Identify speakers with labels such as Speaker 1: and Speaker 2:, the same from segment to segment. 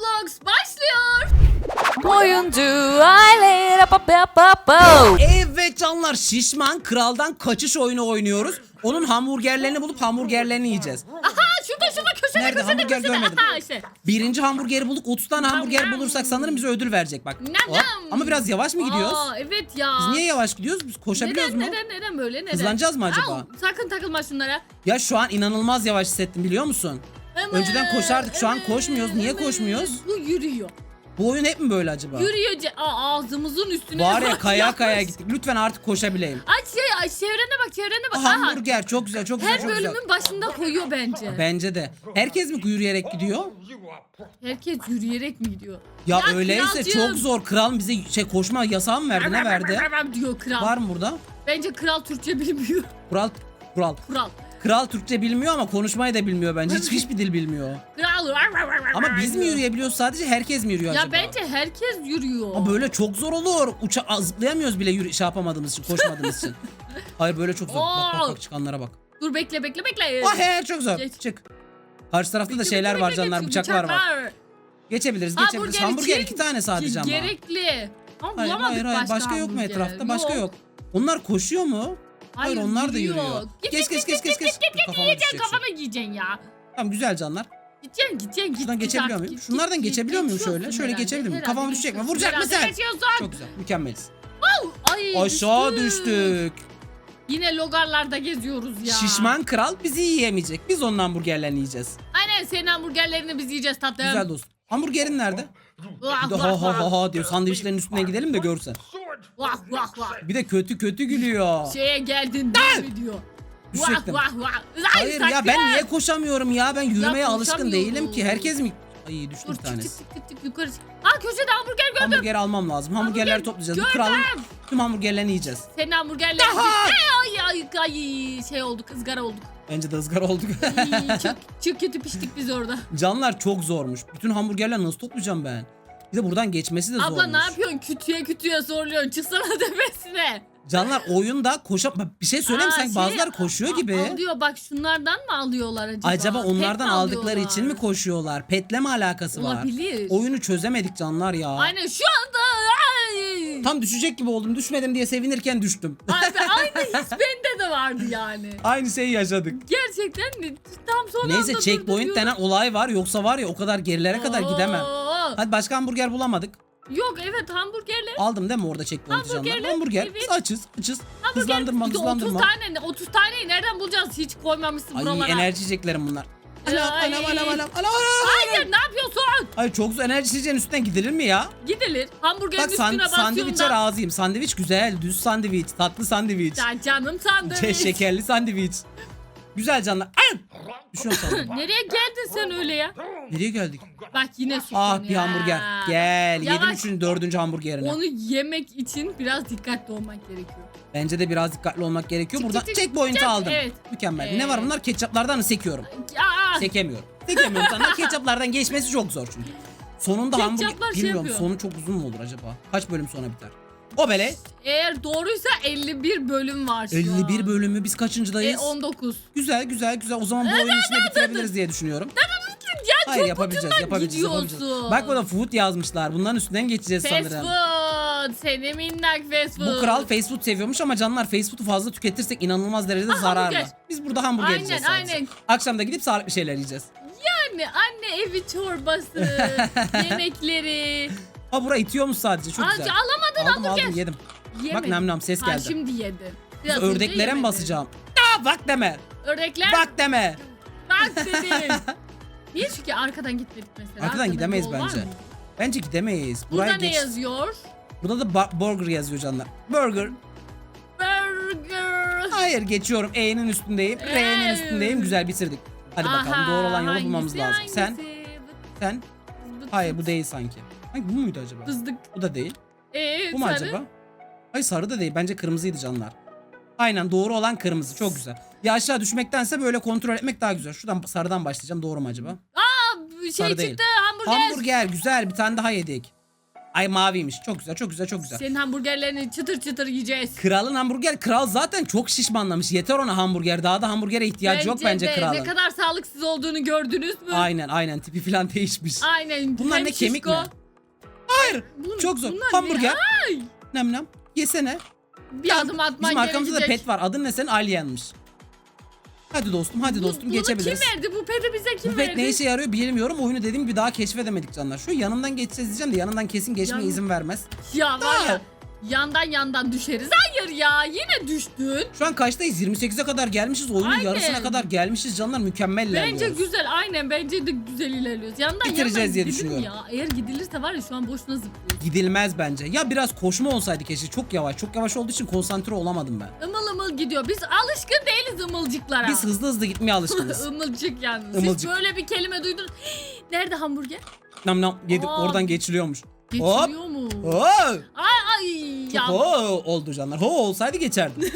Speaker 1: Roblox başlıyor.
Speaker 2: Oyuncu aile.
Speaker 3: Evet canlar şişman kraldan kaçış oyunu oynuyoruz. Onun hamburgerlerini bulup hamburgerlerini yiyeceğiz.
Speaker 1: Aha şurada şurada köşede
Speaker 3: Nerede?
Speaker 1: köşede
Speaker 3: Hamburger
Speaker 1: köşede.
Speaker 3: görmedim.
Speaker 1: Aha işte.
Speaker 3: Birinci hamburgeri bulduk 30 tane hamburger bulursak sanırım bize ödül verecek bak. Hop.
Speaker 1: nam.
Speaker 3: Ama biraz yavaş mı gidiyoruz?
Speaker 1: Aa evet ya.
Speaker 3: Biz niye yavaş gidiyoruz? Biz koşabiliyoruz
Speaker 1: neden,
Speaker 3: mu?
Speaker 1: Neden neden böyle neden?
Speaker 3: Hızlanacağız mı acaba?
Speaker 1: Au, sakın takılma şunlara.
Speaker 3: Ya şu an inanılmaz yavaş hissettim biliyor musun?
Speaker 1: Evet,
Speaker 3: Önceden koşardık, şu an koşmuyoruz. Niye koşmuyoruz?
Speaker 1: Bu yürüyor.
Speaker 3: Bu oyun hep mi böyle acaba?
Speaker 1: Yürüyor. ce- Aa, ağzımızın üstüne.
Speaker 3: Var ya kaya kaya gittik. Lütfen artık koşabileyim.
Speaker 1: Ay şey ay çevrene bak çevrene bak. Aha,
Speaker 3: hamburger çok güzel çok güzel
Speaker 1: her
Speaker 3: çok güzel.
Speaker 1: bölümün başında koyuyor bence.
Speaker 3: Bence de. Herkes mi yürüyerek gidiyor?
Speaker 1: Herkes yürüyerek mi gidiyor?
Speaker 3: Ya, öyleyse
Speaker 1: kralcığım.
Speaker 3: çok zor. Kral bize şey koşma yasağı mı verdi? Ne verdi?
Speaker 1: diyor kral.
Speaker 3: Var mı burada?
Speaker 1: Bence kral Türkçe bilmiyor.
Speaker 3: Kural kural.
Speaker 1: Kral.
Speaker 3: Kral Türkçe bilmiyor ama konuşmayı da bilmiyor bence. Hiç hiçbir dil bilmiyor.
Speaker 1: Kral.
Speaker 3: Ama biz mi yürüyebiliyoruz sadece herkes mi yürüyor
Speaker 1: Ya
Speaker 3: acaba?
Speaker 1: bence herkes yürüyor.
Speaker 3: Ama böyle çok zor olur. Uça zıplayamıyoruz bile yürü şey yapamadığımız için, koşmadığımız için. Hayır böyle çok zor. Bak bak bak çıkanlara bak.
Speaker 1: Dur bekle bekle bekle.
Speaker 3: Ah he çok zor.
Speaker 1: Geç.
Speaker 3: Çık. Karşı tarafta da
Speaker 1: Bekle,
Speaker 3: şeyler
Speaker 1: bekle,
Speaker 3: var
Speaker 1: bekle,
Speaker 3: canlar, bıçaklar var. Geçebiliriz, geçebiliriz. Hamburger
Speaker 1: için
Speaker 3: iki tane sadece ama.
Speaker 1: Gerekli. Ama
Speaker 3: Hayır
Speaker 1: bulamadık
Speaker 3: hayır hayır
Speaker 1: başka,
Speaker 3: başka yok mu
Speaker 1: hamburger.
Speaker 3: etrafta? Başka yok. Onlar koşuyor mu? Hayır, onlar da yürüyor.
Speaker 1: Git,
Speaker 3: Geç,
Speaker 1: git,
Speaker 3: geç,
Speaker 1: git,
Speaker 3: geç,
Speaker 1: git,
Speaker 3: geç,
Speaker 1: git,
Speaker 3: geç.
Speaker 1: git, git,
Speaker 3: Kafama
Speaker 1: yiyeceksin,
Speaker 3: düşecek
Speaker 1: kafana giyeceksin ya.
Speaker 3: Tamam güzel canlar.
Speaker 1: Gideceksin gideceksin git.
Speaker 3: Şuradan
Speaker 1: git
Speaker 3: geçebiliyor
Speaker 1: artık,
Speaker 3: muyum?
Speaker 1: git,
Speaker 3: Şunlardan
Speaker 1: git,
Speaker 3: geçebiliyor muyum
Speaker 1: geçiyorsun
Speaker 3: şöyle? Şöyle
Speaker 1: herhalde,
Speaker 3: geçebilir miyim?
Speaker 1: herhalde
Speaker 3: Kafama düşecek mi?
Speaker 1: geçiyorsun,
Speaker 3: Vuracak mı
Speaker 1: herhalde
Speaker 3: sen?
Speaker 1: geçiyorsun.
Speaker 3: Çok güzel. Mükemmeliz.
Speaker 1: Ay,
Speaker 3: Aşağı düştük.
Speaker 1: Yine logarlarda geziyoruz ya.
Speaker 3: Şişman kral bizi yiyemeyecek. Biz onun hamburgerlerini yiyeceğiz.
Speaker 1: Aynen senin hamburgerlerini biz yiyeceğiz tatlım.
Speaker 3: Güzel dostum. Hamburgerin nerede? Bir de
Speaker 1: vah
Speaker 3: ha ha ha ha diyor. Sandviçlerin üstüne gidelim de görsen.
Speaker 1: Vah vah vah.
Speaker 3: Bir de kötü kötü gülüyor.
Speaker 1: Şeye geldin değil mi diyor. Vah
Speaker 3: Düşecektim.
Speaker 1: vah vah. Ay,
Speaker 3: Hayır ya ben niye koşamıyorum ya? Ben yürümeye alışkın
Speaker 1: koşamıyorum.
Speaker 3: değilim ki. Herkes mi? Ay düştü
Speaker 1: Dur
Speaker 3: bir
Speaker 1: çık
Speaker 3: tanesi.
Speaker 1: çık çık çık yukarı çık. Ha köşede hamburger gördüm.
Speaker 3: Hamburger almam lazım. Hamburgerleri
Speaker 1: Hamburger
Speaker 3: toplayacağız. Bu
Speaker 1: gördüm.
Speaker 3: tüm hamburgerlerini yiyeceğiz.
Speaker 1: Senin hamburgerlerin Ay ay ay ay şey olduk ızgara olduk.
Speaker 3: Bence de ızgara olduk.
Speaker 1: Ay, çok, çok kötü piştik biz orada.
Speaker 3: Canlar çok zormuş. Bütün hamburgerleri nasıl toplayacağım ben? Bir de buradan geçmesi de zormuş.
Speaker 1: Abla ne yapıyorsun? Kütüye kütüye zorluyorsun. Çıksana tepesine.
Speaker 3: Canlar oyunda koşa... Bir şey söyleyeyim mi?
Speaker 1: Aa,
Speaker 3: Sanki
Speaker 1: şey,
Speaker 3: bazıları koşuyor gibi.
Speaker 1: Alıyor bak şunlardan mı alıyorlar acaba?
Speaker 3: Acaba
Speaker 1: Pet
Speaker 3: onlardan aldıkları
Speaker 1: alıyorlar?
Speaker 3: için mi koşuyorlar? Petle mi alakası var?
Speaker 1: Olabilir.
Speaker 3: Oyunu çözemedik canlar ya.
Speaker 1: Aynen şu anda. Ay.
Speaker 3: Tam düşecek gibi oldum. Düşmedim diye sevinirken düştüm.
Speaker 1: Abi, aynı his bende de vardı yani.
Speaker 3: Aynı şeyi yaşadık.
Speaker 1: Gerçekten mi? Tam son
Speaker 3: Neyse
Speaker 1: anda
Speaker 3: checkpoint denen olay var. Yoksa var ya o kadar gerilere kadar gidemem.
Speaker 1: Oo.
Speaker 3: Hadi başka hamburger bulamadık.
Speaker 1: Yok evet hamburgerler.
Speaker 3: Aldım değil mi orada checkpoint'i canlar?
Speaker 1: Hamburgerler,
Speaker 3: Hamburger.
Speaker 1: evet.
Speaker 3: Biz açız. Açız.
Speaker 1: Hamburger
Speaker 3: Hızlandırma
Speaker 1: bir de 30
Speaker 3: hızlandırma.
Speaker 1: tane ne? 30 taneyi nereden bulacağız? Hiç koymamışsın
Speaker 3: Ay
Speaker 1: buralara.
Speaker 3: enerji içeceklerim bunlar. Anam
Speaker 1: Ay.
Speaker 3: anam anam anam anam.
Speaker 1: Hayır ne yapıyorsun?
Speaker 3: Ay çok zor enerji içeceğin üstünden gidilir mi ya?
Speaker 1: Gidilir. Hamburgerin
Speaker 3: Bak san,
Speaker 1: üstüne basıyorsun
Speaker 3: sandviçe
Speaker 1: da.
Speaker 3: razıyım. Sandviç güzel. Düz sandviç. Tatlı sandviç.
Speaker 1: Sen canım.
Speaker 3: Şey, şekerli sandviç. Güzel canlar. Ay! Düşüyorum.
Speaker 1: Nereye geldin sen öyle ya?
Speaker 3: Nereye geldik?
Speaker 1: Bak yine suçlanıyor.
Speaker 3: Ah bir hamburger. Gel.
Speaker 1: Yavaş.
Speaker 3: Yedim üçüncü, dördüncü hamburgerini.
Speaker 1: Onu yemek için biraz dikkatli olmak gerekiyor.
Speaker 3: Bence de biraz dikkatli olmak gerekiyor.
Speaker 1: Çık,
Speaker 3: Burada
Speaker 1: çık, çık,
Speaker 3: checkpoint'i
Speaker 1: çık.
Speaker 3: aldım.
Speaker 1: Evet.
Speaker 3: Mükemmel. Ne var bunlar? Ketçaplardan sekiyorum?
Speaker 1: Aa,
Speaker 3: Sekemiyorum. Sekemiyorum sana. Ketçaplardan geçmesi çok zor çünkü. Sonunda
Speaker 1: Ketçaplar
Speaker 3: hamburger...
Speaker 1: şey
Speaker 3: Bilmiyorum
Speaker 1: yapıyor.
Speaker 3: sonu çok uzun mu olur acaba? Kaç bölüm sonra biter? O bele.
Speaker 1: eğer doğruysa 51 bölüm var şu
Speaker 3: 51
Speaker 1: an.
Speaker 3: bölümü biz
Speaker 1: E,
Speaker 3: kaçıncıdayız?
Speaker 1: 19.
Speaker 3: Güzel güzel güzel. O zaman bu oyunu içinde bitirebiliriz diye düşünüyorum.
Speaker 1: Ya
Speaker 3: Hayır
Speaker 1: çok
Speaker 3: yapabileceğiz,
Speaker 1: ucundan
Speaker 3: yapabileceğiz, yapabileceğiz. Bak burada food yazmışlar. Bunların üstünden geçeceğiz
Speaker 1: Fast
Speaker 3: sanırım.
Speaker 1: food. Seni minnak fast food.
Speaker 3: Bu kral fast food seviyormuş ama canlar fast food'u fazla tüketirsek inanılmaz derecede
Speaker 1: Ha,
Speaker 3: zararlı.
Speaker 1: hamburger.
Speaker 3: Biz burada hamburger
Speaker 1: Aynen,
Speaker 3: yiyeceğiz sadece.
Speaker 1: aynen.
Speaker 3: Akşam da gidip sağlıklı şeyler yiyeceğiz.
Speaker 1: Anne, anne evi çorbası, yemekleri.
Speaker 3: Ha bura itiyormuş sadece çok
Speaker 1: Aa,
Speaker 3: güzel.
Speaker 1: Alamadın
Speaker 3: Aldım aldım yedim.
Speaker 1: Yemedin.
Speaker 3: Bak nam nam ses
Speaker 1: Ha,
Speaker 3: geldi.
Speaker 1: şimdi yedi. Biraz
Speaker 3: ördeklere mi basacağım? Aa, bak deme.
Speaker 1: Ördekler
Speaker 3: Bak deme.
Speaker 1: bak dedim. Niye çünkü arkadan gitmedik mesela?
Speaker 3: Arkadan
Speaker 1: Arkada
Speaker 3: gidemeyiz bence.
Speaker 1: mı?
Speaker 3: Bence gidemeyiz.
Speaker 1: Burada
Speaker 3: Buraya
Speaker 1: ne
Speaker 3: geç.
Speaker 1: yazıyor?
Speaker 3: Burada da burger yazıyor canlar. Burger.
Speaker 1: Burger.
Speaker 3: Hayır geçiyorum. E'nin üstündeyim. R'nin
Speaker 1: Ee.
Speaker 3: üstündeyim. Güzel bitirdik. Hadi bakalım
Speaker 1: Aha,
Speaker 3: doğru olan yolu bulmamız lazım. Sen,
Speaker 1: hangisi?
Speaker 3: sen.
Speaker 1: Bıt-
Speaker 3: Hayır bu değil sanki. Hangi bu muydu acaba?
Speaker 1: Bızdık.
Speaker 3: Bu da değil.
Speaker 1: Ee,
Speaker 3: Bu mu
Speaker 1: sarı.
Speaker 3: acaba? Hayır sarı da değil. Bence kırmızıydı canlar. Aynen doğru olan kırmızı. Çok güzel. Ya aşağı düşmektense böyle kontrol etmek daha güzel. Şuradan sarıdan başlayacağım. Doğru mu acaba?
Speaker 1: Aa, şey
Speaker 3: Sarı
Speaker 1: çıktı
Speaker 3: değil.
Speaker 1: hamburger.
Speaker 3: Hamburger güzel. Bir tane daha yedik. Ay maviymiş. Çok güzel çok güzel çok güzel.
Speaker 1: Senin hamburgerlerini çıtır çıtır yiyeceğiz.
Speaker 3: Kralın hamburger kral zaten çok şişmanlamış. Yeter ona hamburger. Daha da hamburgere ihtiyacı yok bence
Speaker 1: de.
Speaker 3: kralın.
Speaker 1: Ne kadar sağlıksız olduğunu gördünüz mü?
Speaker 3: Aynen aynen tipi falan değişmiş.
Speaker 1: Aynen.
Speaker 3: Bunlar
Speaker 1: Hem
Speaker 3: ne kemik
Speaker 1: şişko.
Speaker 3: mi? Hayır.
Speaker 1: Bun-
Speaker 3: çok zor.
Speaker 1: bunlar ne?
Speaker 3: Hamburger.
Speaker 1: Ay!
Speaker 3: Nem nem. Yesene.
Speaker 1: Bir adım atman
Speaker 3: Bizim arkamızda da
Speaker 1: gerekecek.
Speaker 3: pet var. Adın ne senin? Alyen'miş. Hadi dostum hadi dostum
Speaker 1: bunu
Speaker 3: geçebiliriz.
Speaker 1: kim verdi? Bu peti bize kim
Speaker 3: Bu pet
Speaker 1: verdi?
Speaker 3: ne işe yarıyor bilmiyorum. Oyunu dediğim gibi daha keşfedemedik canlar. Şu yanından geçeceğiz diyeceğim de yanından kesin geçmeye
Speaker 1: Yan-
Speaker 3: izin vermez.
Speaker 1: Ya var ya. Yandan yandan düşeriz. Hayır ya yine düştün.
Speaker 3: Şu an kaçtayız? 28'e kadar gelmişiz. Oyunun
Speaker 1: Aynen.
Speaker 3: yarısına kadar gelmişiz canlar. Mükemmel
Speaker 1: Bence
Speaker 3: ilerliyoruz.
Speaker 1: güzel aynen bence de güzel ilerliyoruz. Yandan
Speaker 3: Bitireceğiz
Speaker 1: yandan
Speaker 3: diye
Speaker 1: gidilir mi
Speaker 3: düşünüyorum.
Speaker 1: Ya. Eğer gidilirse var ya şu an boşuna zıplıyoruz.
Speaker 3: Gidilmez bence. Ya biraz koşma olsaydı keşke. Çok yavaş. Çok yavaş olduğu için konsantre olamadım ben.
Speaker 1: Imıl ımıl gidiyor. Biz alışkın değiliz ımılcıklara.
Speaker 3: Biz hızlı hızlı gitmeye alışkınız.
Speaker 1: Imılcık yalnız.
Speaker 3: Imılcık.
Speaker 1: Siz böyle bir kelime duydunuz. Nerede hamburger?
Speaker 3: nam nam yedik.
Speaker 1: Aa.
Speaker 3: Oradan geçiliyormuş.
Speaker 1: Geçiliyor mu?
Speaker 3: Oo!
Speaker 1: Ay ay
Speaker 3: Çok
Speaker 1: ya.
Speaker 3: ho oldu canlar. Ho olsaydı geçerdim.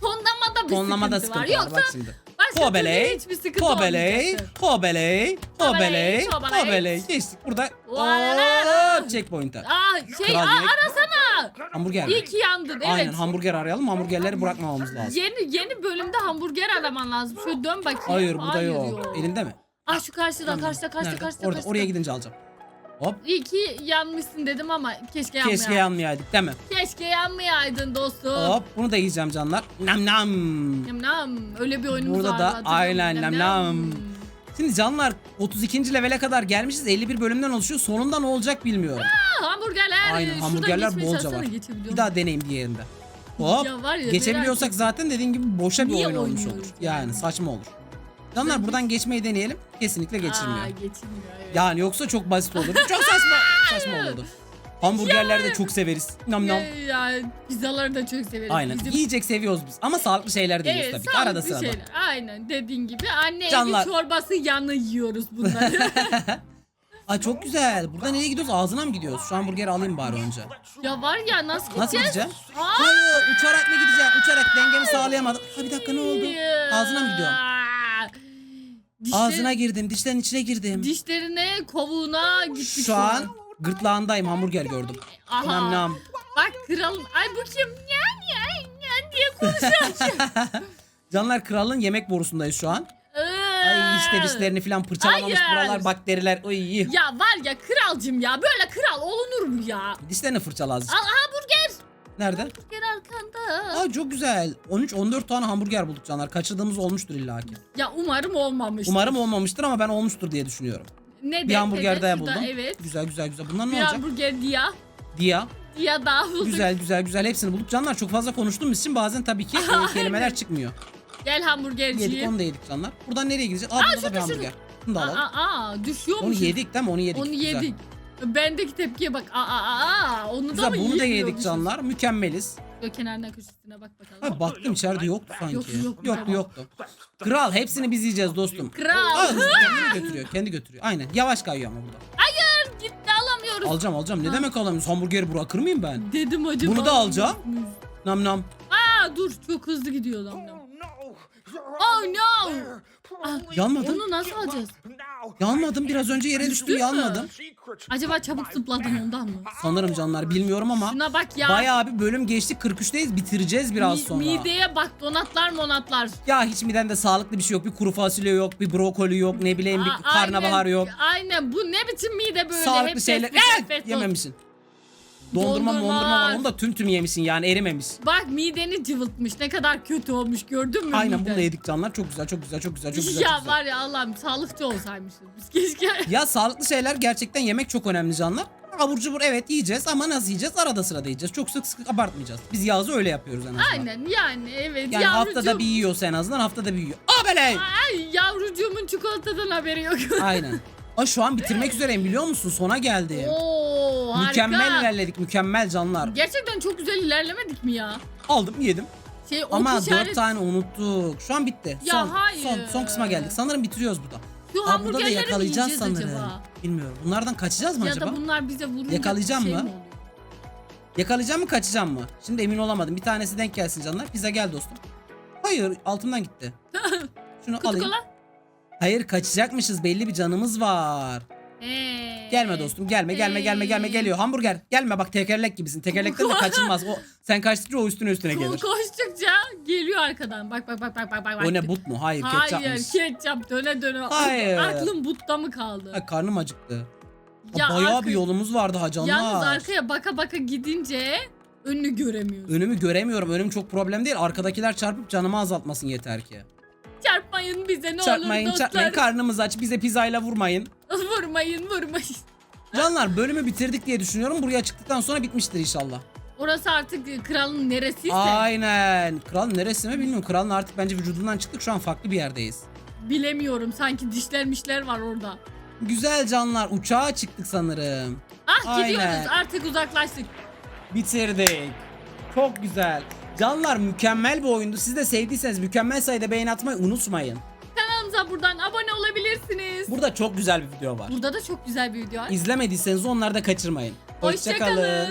Speaker 1: Tonlamada bir
Speaker 3: Tonlamada
Speaker 1: sıkıntı, var. Yoksa
Speaker 3: Bak şimdi.
Speaker 1: başka
Speaker 3: Hobeley,
Speaker 1: türlü hiçbir sıkıntı
Speaker 3: Hobeley,
Speaker 1: olmayacaktır.
Speaker 3: hobeley, hobeley,
Speaker 1: Hobeley, hobeley.
Speaker 3: hobeley. Geçtik burada.
Speaker 1: Voilà.
Speaker 3: Hop checkpoint'e.
Speaker 1: Aa şey
Speaker 3: Kral
Speaker 1: aa,
Speaker 3: yemek-
Speaker 1: arasana.
Speaker 3: Hamburger mi?
Speaker 1: İyi ki yandın evet.
Speaker 3: Aynen hamburger arayalım. Hamburgerleri bırakmamamız lazım.
Speaker 1: Yeni yeni bölümde hamburger araman lazım. Şöyle dön bakayım.
Speaker 3: Hayır bu da yok.
Speaker 1: yok.
Speaker 3: Elinde mi?
Speaker 1: Aa şu karşıda karşıda karşıda
Speaker 3: Nerede?
Speaker 1: karşıda.
Speaker 3: Orada
Speaker 1: karşıda.
Speaker 3: oraya gidince alacağım. Hop.
Speaker 1: İyi ki yanmışsın dedim ama keşke yanmayaydın.
Speaker 3: Keşke yanmayaydık değil mi?
Speaker 1: Keşke yanmayaydın dostum.
Speaker 3: Hop bunu da yiyeceğim canlar. Nam nam.
Speaker 1: Nam nam. Öyle bir oyunumuz
Speaker 3: Burada
Speaker 1: vardı.
Speaker 3: da
Speaker 1: hatırlıyorum.
Speaker 3: aynen nam nam. Şimdi canlar 32. levele kadar gelmişiz. 51 bölümden oluşuyor. Sonunda ne olacak bilmiyorum.
Speaker 1: Aa, hamburgerler.
Speaker 3: Aynen
Speaker 1: Şuradan
Speaker 3: hamburgerler bolca var. Bir daha deneyim diğerinde. Hop.
Speaker 1: Ya var ya,
Speaker 3: Geçebiliyorsak zaten dediğin gibi boşa bir oyun olmuş olur.
Speaker 1: yani?
Speaker 3: Yani saçma olur. Canlar buradan geçmeyi deneyelim. Kesinlikle geçirmiyor.
Speaker 1: Aa, geçilmiyor evet.
Speaker 3: Yani yoksa çok basit olurdu. Çok saçma. saçma olurdu. Hamburgerleri de çok severiz. Nam nam.
Speaker 1: Ya, ya pizzaları da çok severiz.
Speaker 3: Aynen.
Speaker 1: Bizim-
Speaker 3: Yiyecek seviyoruz biz. Ama sağlıklı şeyler de yiyoruz
Speaker 1: Evet,
Speaker 3: tabii ki. Arada
Speaker 1: sağlıklı
Speaker 3: sırada.
Speaker 1: şeyler. Aynen dediğin gibi. Anne
Speaker 3: Canlar.
Speaker 1: evi çorbası yanı yiyoruz bunları.
Speaker 3: Aa çok güzel. Burada nereye gidiyoruz? Ağzına mı gidiyoruz? Şu hamburgeri alayım bari önce.
Speaker 1: ya var ya nasıl gideceğiz?
Speaker 3: Nasıl gideceğim? Hayır uçarak mı gideceğim? Uçarak dengemi sağlayamadım. Ha bir dakika ne oldu? Ağzına mı gidiyorum?
Speaker 1: Dişler-
Speaker 3: Ağzına girdim. Dişlerin içine girdim.
Speaker 1: Dişlerine, kovuğuna gittik.
Speaker 3: Şu an gırtlağındayım. Hamburger gördüm.
Speaker 1: Aha.
Speaker 3: Nam nam.
Speaker 1: Bak kralım. Ay bu kim? Nyan nyan nyan diye konuşuyor.
Speaker 3: Canlar kralın yemek borusundayız şu an.
Speaker 1: Ay
Speaker 3: Ay işte dişlerini falan fırçalamamış
Speaker 1: Hayır.
Speaker 3: buralar bakteriler. Ay.
Speaker 1: Ya var ya kralcım ya böyle kral olunur mu ya?
Speaker 3: Dişlerini fırçala azıcık.
Speaker 1: Al hamburger.
Speaker 3: Nerede? Aa çok güzel. 13-14 tane hamburger bulduk canlar. Kaçırdığımız olmuştur illa ki.
Speaker 1: Ya umarım olmamış.
Speaker 3: Umarım olmamıştır ama ben olmuştur diye düşünüyorum.
Speaker 1: Ne
Speaker 3: Bir hamburger daha buldum.
Speaker 1: Evet.
Speaker 3: Güzel güzel güzel. Bunlar ne
Speaker 1: Bir
Speaker 3: olacak?
Speaker 1: hamburger diya.
Speaker 3: Dia.
Speaker 1: Diya daha bulduk.
Speaker 3: Güzel güzel güzel. Hepsini bulduk. Canlar çok fazla konuştuğumuz için bazen tabii ki e, kelimeler çıkmıyor.
Speaker 1: Gel
Speaker 3: Yedik
Speaker 1: hamburgerciye.
Speaker 3: onu da yedik canlar. Buradan nereye gideceğiz? Aa, burada da bir hamburger. Bunu da
Speaker 1: Aa,
Speaker 3: alalım.
Speaker 1: aa, aa, düşüyormuş.
Speaker 3: Onu yedik değil mi? Onu yedik.
Speaker 1: Onu
Speaker 3: Güzel.
Speaker 1: yedik. Bendeki tepkiye bak. Aa, aa, aa. Onu da
Speaker 3: Güzel
Speaker 1: mı
Speaker 3: bunu da yedik
Speaker 1: yiyemiyormuşuz?
Speaker 3: canlar. Mükemmeliz.
Speaker 1: Şöyle kenarına köşesine bak bakalım.
Speaker 3: Ha, baktım içeride yoktu sanki.
Speaker 1: Yok, yok,
Speaker 3: yoktu yoktu. Kral hepsini biz yiyeceğiz dostum.
Speaker 1: Kral.
Speaker 3: Hızlı kendi götürüyor. Kendi götürüyor. Aynen. Yavaş kayıyor ama burada.
Speaker 1: Hayır gitti alamıyoruz.
Speaker 3: Alacağım alacağım. Ne
Speaker 1: Ha.
Speaker 3: demek alamıyoruz? Hamburgeri bırakır mıyım ben?
Speaker 1: Dedim acaba.
Speaker 3: Bunu da alacağım. Nam nam.
Speaker 1: Aa dur çok hızlı gidiyor lan. Oh no. Ah,
Speaker 3: Yanmadı.
Speaker 1: Onu nasıl alacağız?
Speaker 3: Yanmadım. Biraz önce yere düştüm
Speaker 1: Düştün mü?
Speaker 3: yanmadım.
Speaker 1: Acaba çabuk zıpladın ondan mı?
Speaker 3: Sanırım canlar bilmiyorum ama
Speaker 1: Şuna bak ya.
Speaker 3: bayağı bir bölüm geçtik. 43'teyiz. Bitireceğiz biraz
Speaker 1: Mi-
Speaker 3: sonra.
Speaker 1: Mideye bak donatlar monatlar.
Speaker 3: Ya hiç midende sağlıklı bir şey yok. Bir kuru fasulye yok, bir brokoli yok, ne bileyim bir
Speaker 1: Aa,
Speaker 3: karnabahar
Speaker 1: aynen,
Speaker 3: yok.
Speaker 1: Aynen bu ne biçim mide böyle.
Speaker 3: Sağlıklı
Speaker 1: Hep
Speaker 3: şeyler.
Speaker 1: fast food,
Speaker 3: Evet,
Speaker 1: fast food.
Speaker 3: yememişsin. Dondurma
Speaker 1: Dondurma
Speaker 3: mondurma var.
Speaker 1: var.
Speaker 3: Onu da tüm tüm yemişsin yani erimemiş.
Speaker 1: Bak mideni cıvıtmış. Ne kadar kötü olmuş gördün mü?
Speaker 3: Aynen
Speaker 1: miden?
Speaker 3: bunu da yedik canlar. Çok güzel, çok güzel, çok güzel, çok güzel.
Speaker 1: ya
Speaker 3: çok güzel.
Speaker 1: var ya Allah'ım sağlıkçı olsaymışız biz keşke.
Speaker 3: Ya sağlıklı şeyler gerçekten yemek çok önemli canlar. Abur cubur evet yiyeceğiz ama nasıl yiyeceğiz? Arada sırada yiyeceğiz. Çok sık sık abartmayacağız. Biz yazı öyle yapıyoruz en azından.
Speaker 1: Aynen yani evet.
Speaker 3: Yani
Speaker 1: yavrucuğum.
Speaker 3: haftada bir yiyorsa en azından haftada bir yiyor. Abeley!
Speaker 1: Ay yavrucuğumun çikolatadan haberi yok.
Speaker 3: Aynen. Aa, şu an bitirmek üzereyim biliyor musun? Sona geldim.
Speaker 1: Oo harika.
Speaker 3: Mükemmel ilerledik. Mükemmel canlar.
Speaker 1: Gerçekten çok güzel ilerlemedik mi ya?
Speaker 3: Aldım yedim.
Speaker 1: Şey, ok
Speaker 3: Ama
Speaker 1: işaret-
Speaker 3: dört tane unuttuk. Şu an bitti.
Speaker 1: Ya
Speaker 3: son,
Speaker 1: hayır.
Speaker 3: son, son kısma geldik. Sanırım bitiriyoruz burada.
Speaker 1: Şu
Speaker 3: Aa, burada da yakalayacağız sanırım.
Speaker 1: acaba?
Speaker 3: Bilmiyorum. Bunlardan kaçacağız mı
Speaker 1: Ya
Speaker 3: acaba?
Speaker 1: da bunlar bize vurunca
Speaker 3: Yakalayacağım
Speaker 1: şey
Speaker 3: mı?
Speaker 1: mi?
Speaker 3: Yakalayacağım mı kaçacağım mı? Şimdi emin olamadım. Bir tanesi denk gelsin canlar. Pizza gel dostum. Hayır altımdan gitti. Şunu
Speaker 1: Kutu
Speaker 3: alayım.
Speaker 1: kola.
Speaker 3: Hayır kaçacakmışız belli bir canımız var. Gelme dostum gelme gelme gelme gelme geliyor. Hamburger gelme bak tekerlek gibisin. Tekerlekten de kaçılmaz. O sen kaçtıkça o üstüne üstüne gelir.
Speaker 1: koştukça geliyor arkadan. Bak bak bak bak bak. bak.
Speaker 3: O ne but mu? Hayır
Speaker 1: Hayır
Speaker 3: ketçapmış.
Speaker 1: ketçap döne döne.
Speaker 3: Hayır.
Speaker 1: Aklım butta mı kaldı?
Speaker 3: Ay, karnım acıktı.
Speaker 1: Ya
Speaker 3: Bayağı
Speaker 1: arka-
Speaker 3: bir yolumuz vardı hacanlar.
Speaker 1: Yalnız arkaya baka baka gidince önünü göremiyorsun.
Speaker 3: Önümü göremiyorum. Önüm çok problem değil. Arkadakiler çarpıp canımı azaltmasın yeter ki.
Speaker 1: Çarpmayın bize ne
Speaker 3: çarpmayın
Speaker 1: olur
Speaker 3: çarpmayın.
Speaker 1: dostlar.
Speaker 3: Karnımız aç. Bize pizzayla vurmayın.
Speaker 1: vurmayın vurmayın.
Speaker 3: Canlar bölümü bitirdik diye düşünüyorum. Buraya çıktıktan sonra bitmiştir inşallah.
Speaker 1: Orası artık kralın neresiyse
Speaker 3: Aynen. Kralın neresi mi bilmiyorum. Kralın artık bence vücudundan çıktık. Şu an farklı bir yerdeyiz.
Speaker 1: bilemiyorum. Sanki dişlermişler var orada.
Speaker 3: Güzel canlar. Uçağa çıktık sanırım.
Speaker 1: Ah
Speaker 3: Aynen.
Speaker 1: gidiyoruz artık uzaklaştık.
Speaker 3: Bitirdik. Çok güzel. Canlar mükemmel bir oyundu. Siz de sevdiyseniz mükemmel sayıda beğeni atmayı unutmayın.
Speaker 1: Kanalımıza buradan abone olabilirsiniz.
Speaker 3: Burada çok güzel bir video var.
Speaker 1: Burada da çok güzel bir video var.
Speaker 3: İzlemediyseniz onları da kaçırmayın.
Speaker 1: Hoşçakalın.